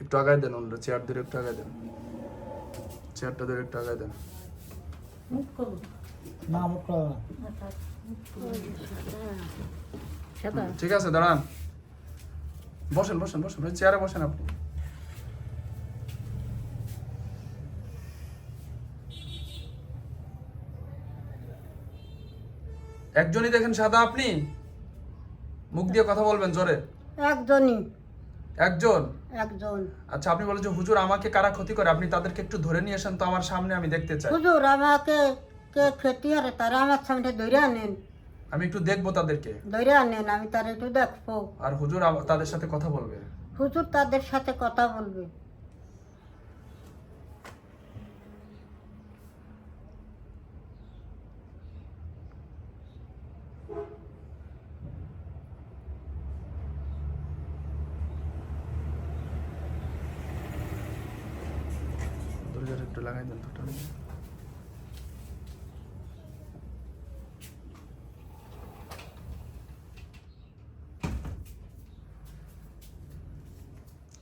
একটু আগায় দেন অন্য চেয়ার ধরে একটু আগায় দেন। চেয়ারটা ধরে একটু আগায় দেন। না ঠিক আছে দাঁড়ান। বসেন বসেন বসেন ওই চেয়ারে বসেন আপনি। একজনই দেখেন সাদা আপনি? মুখ দিয়ে কথা বলবেন জোরে। একজনই। একজন? একজন। আচ্ছা আপনি বলেন যে হুজুর আমাকে কারা ক্ষতি করে? আপনি তাদেরকে একটু ধরে নিয়ে আসেন তো আমার সামনে আমি দেখতে চাই। হুজুর আমাকে কে ক্ষতি আর তারা আমার সামনে ধরে আনেন। আমি একটু দেখব তাদেরকে। ধরে আনেন আমি তার একটু দেখব। আর হুজুর তাদের সাথে কথা বলবে? হুজুর তাদের সাথে কথা বলবে দরজাটা একটু লাগাই দেন টান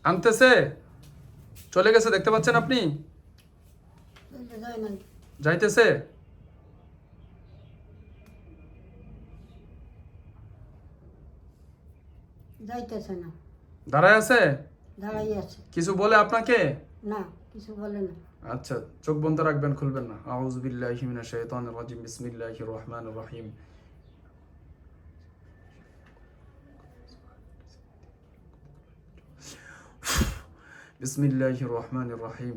আনতেছে? চলে গেছে দেখতে পাচ্ছেন আপনি? যাইতেছে? যাইতেছে না। দাঁড়ায় আছে? দাঁড়াই আছে। কিছু বলে আপনাকে? না। কিছু বলে না আচ্ছা চোখ বন্ধ রাখবেন, খুলবেন না। আউযু বিল্লাহি মিনাশ শাইতানির রাজিম, বিসমিল্লাহির রহমানির রহিম। বিসমিল্লাহির রহমানির রহিম।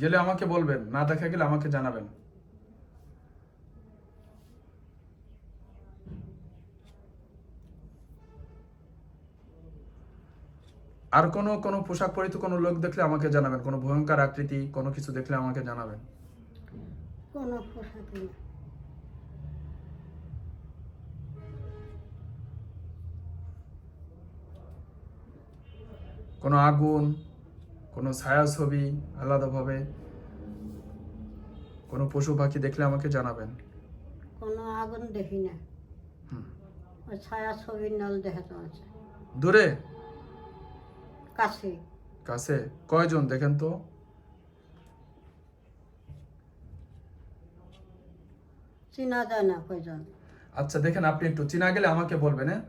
গেলে আমাকে বলবেন না দেখা গেলে আমাকে জানাবেন। আর কোনো কোনো পোশাক পরিহিত কোনো লোক দেখলে আমাকে জানাবেন কোনো ভয়ঙ্কর আকৃতি কোনো কিছু দেখলে আমাকে জানাবেন। কোনো পোশাকে কোনো আগুন কোনো ছায়া ছবি আলাদাভাবে কোনো পশু পাখি দেখলে আমাকে জানাবেন? কোনো আগুন দেখি না। ছায়া ছবির নল দেখা আছে। দূরে? কাছে। কাছে? কয়জন দেখেন তো? চেনা যায় না কয়জন। আচ্ছা দেখেন আপনি একটু চিনা গেলে আমাকে বলবেন হ্যাঁ?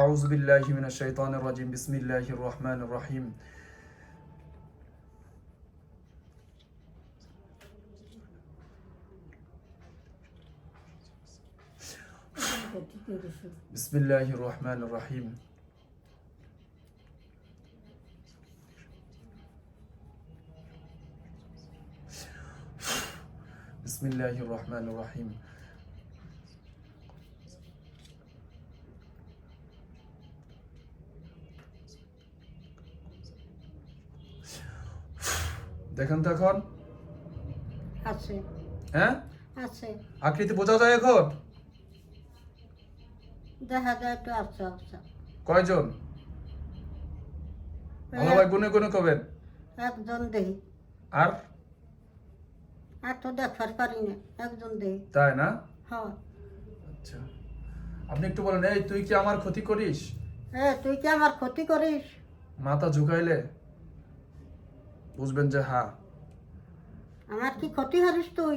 আউযু বিল্লাহি মিনাশ শাইতানির রাজিম বিসমিল্লাহির রহমানির রহিম। বিসমিল্লাহির রহমানির রহিম বিসমিল্লাহির রহমানির রহিম দেখেন তো এখন। আছে। হ্যাঁ? আছে। আকৃতি বোঝা যায় এখন। দেখা যায় একটু আচ্ছা আচ্ছা কয়জন? ভালোভাবে গুনে গুনে কবেন? একজন দেহি আর? আর তো দেখবার পারি না একজন দেহি তাই না? হ্যাঁ। আচ্ছা। আপনি একটু বলেন এই তুই কি আমার ক্ষতি করিস? এ তুই কি আমার ক্ষতি করিস? মাথা ঝুঁকাইলে? বুঝবেন যে হ্যাঁ আমার কি ক্ষতি করিস তুই?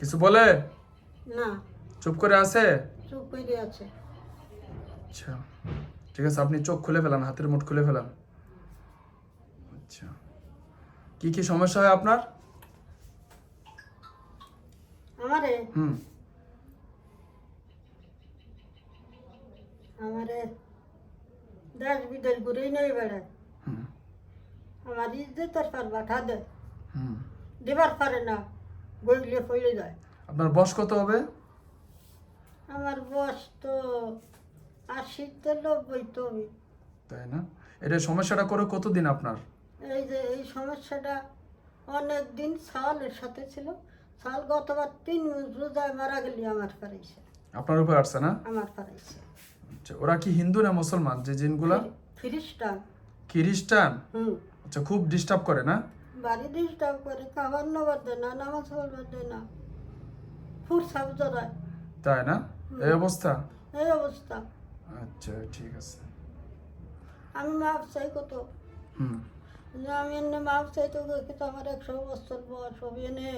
কিছু বলে? না। চুপ করে আছে? চুপ করে আছে। আচ্ছা ঠিক আছে আপনি চোখ খুলে ফেলান হাতের মুঠ খুলে ফেলান। আচ্ছা কি কি সমস্যা হয় আপনার? আমারে? হুম। আমারে দেশ বিদেশ ঘুরেই নেই বেড়ায়। হুম। আমার ইজ্জতের পার দেয়। হুম। দেবার পারে না। বইলে পড়ে যায়। আপনার বয়স কত হবে? আমার বয়স তো আশিতে নব্বই তো। তাই না? এটা সমস্যাটা করে কতদিন আপনার? এই যে এই সমস্যাটা অনেক দিন সালের সাথে ছিল। সাল গতবার তিন রোজায় মারা গেলি আমার পারাইছে আপনার উপর আসছে না? আমার পারাইছে আচ্ছা ওরা কি হিন্দু না মুসলমান যে জিনগুলা? খ্রিস্টান। খ্রিস্টান? হুম। আচ্ছা খুব ডিস্টার্ব করে না? বাড়ি ডিস্টার্ব করে খাবার নেবার দেয় না নামাজ পড়বার দেয় না। ফুর সাপ জড়ায়। তাই না? এই অবস্থা? এই অবস্থা। আচ্ছা ঠিক আছে। আমি মাপ চাই কত? হুম। আমি এনে মাপ চাই তো কিন্তু আমার একশো বছর বয়স হবে এনে।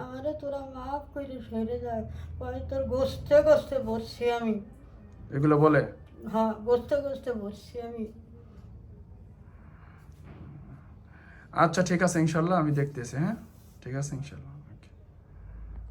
আমারে তোরা মাফ করে সেরে যায়। ওই তোর গোস্তে গোস্তে বসছি আমি। এগুলো বলে? হ্যাঁ গোস্তে গোস্তে বসছি আমি। আচ্ছা ঠিক আছে ইনশাল্লাহ আমি দেখতেছি হ্যাঁ? ঠিক আছে ইনশাল্লাহ।